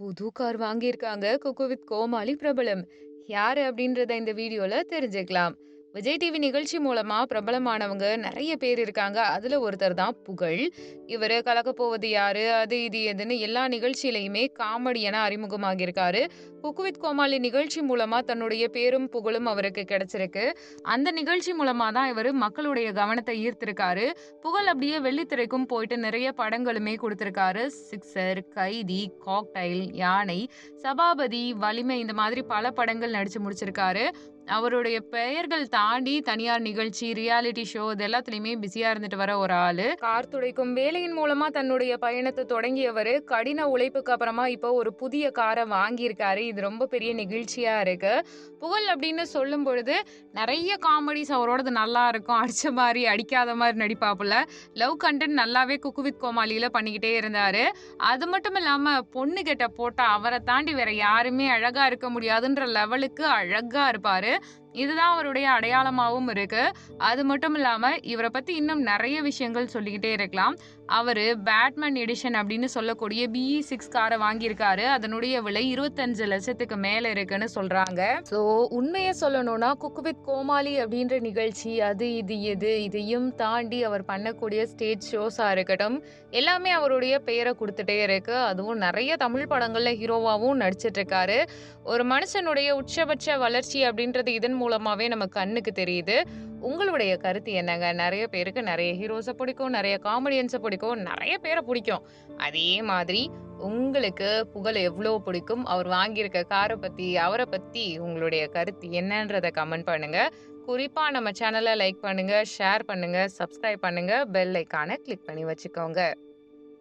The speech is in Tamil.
புது கார் வாங்கியிருக்காங்க. குக்கு வித் கோமாளி பிரபலம். யாரு அப்படின்றத இந்த வீடியோல தெரிஞ்சுக்கலாம். விஜய் டிவி நிகழ்ச்சி மூலமா பிரபலமானவங்க நிறைய பேர் இருக்காங்க. அதுல ஒருத்தர் தான் புகழ். இவர் கலக்க போவது யாரு? அது இது எதுன்னு எல்லா நிகழ்ச்சியிலையுமே காமெடியனா அறிமுகமாகியிருக்காரு. குக்குவித் கோமாளி நிகழ்ச்சி மூலமா தன்னுடைய பேரும் புகழும் அவருக்கு கிடைச்சிருக்கு. அந்த நிகழ்ச்சி மூலமா தான் இவர் மக்களுடைய கவனத்தை ஈர்த்திருக்காரு. புகழ் அப்படியே வெள்ளித்திரைக்கும் போயிட்டு நிறைய படங்களுமே கொடுத்திருக்காரு. சிக்ஸர் கைதி காக்டைல் யானை சபாபதி வலிமை இந்த மாதிரி பல படங்கள் நடிச்சு முடிச்சிருக்காரு. அவருடைய பெயர்கள் தாண்டி தனியார் நிகழ்ச்சி ரியாலிட்டி ஷோ இது எல்லாத்துலயுமே பிஸியா இருந்துட்டு வர ஒரு ஆளு. கார் துடைக்கும் வேலையின் மூலமா தன்னுடைய பயணத்தை தொடங்கியவர். கடின உழைப்புக்கு அப்புறமா இப்போ ஒரு புதிய காரை வாங்கியிருக்காரு. இது ரொம்ப பெரிய நிகழ்ச்சியா இருக்கு. புகழ் அப்படின்னு சொல்லும் பொழுது நிறைய காமெடிஸ் அவரோடது நல்லா இருக்கும். அடிச்ச மாதிரி அடிக்காத மாதிரி நடிப்பாப்புல. லவ் கண்டென்ட் நல்லாவே குக்கு வித் கோமாளியில பண்ணிக்கிட்டே இருந்தாரு. அது மட்டும் இல்லாம பொண்ணு கிட்ட போட்டா அவரை தாண்டி வேற யாருமே அழகா இருக்க முடியாதுன்ற லெவலுக்கு அழகா இருப்பாரு. え இதுதான் அவருடைய அடையாளமாகவும் இருக்கு. அது மட்டும் இல்லாம இவரை பத்தி இன்னும் நிறைய விஷயங்கள் சொல்லிக்கிட்டே இருக்கலாம். அவர் பேட்மேன் எடிஷன் அப்படின்னு சொல்லக்கூடிய பிஇ சிக்ஸ் காரை வாங்கியிருக்காரு. அதனுடைய விலை இருபத்தஞ்சு லட்சத்துக்கு மேல இருக்குன்னு சொல்றாங்க. ஸோ உண்மையை சொல்லணும்னா குக்கு வித் கோமாளி அப்படின்ற நிகழ்ச்சி அது இது எது இதையும் தாண்டி அவர் பண்ணக்கூடிய ஸ்டேஜ் ஷோஸா இருக்கட்டும் எல்லாமே அவருடைய பெயரை கொடுத்துட்டே இருக்கு. அதுவும் நிறைய தமிழ் படங்கள்ல ஹீரோவாகவும் நடிச்சிட்டு இருக்காரு. ஒரு மனுஷனுடைய உச்சபட்ச வளர்ச்சி அப்படின்றது இதன் மூலமாகவே நம்ம கண்ணுக்கு தெரியுது. உங்களுடைய கருத்து என்னங்க? நிறைய பேருக்கு நிறைய ஹீரோஸை பிடிக்கும் நிறைய காமெடியன்ஸை பிடிக்கும் நிறைய பேரை பிடிக்கும். அதே மாதிரி உங்களுக்கு புகழ் எவ்வளோ பிடிக்கும்? அவர் வாங்கியிருக்க காரை பற்றி அவரை பற்றி உங்களுடைய கருத்து என்னன்றதை கமெண்ட் பண்ணுங்கள் குறிப்பாக நம்ம சேனலை லைக் பண்ணுங்கள் ஷேர் பண்ணுங்கள் சப்ஸ்கிரைப் பண்ணுங்கள் பெல் ஐக்கானை கிளிக் பண்ணி வச்சுக்கோங்க.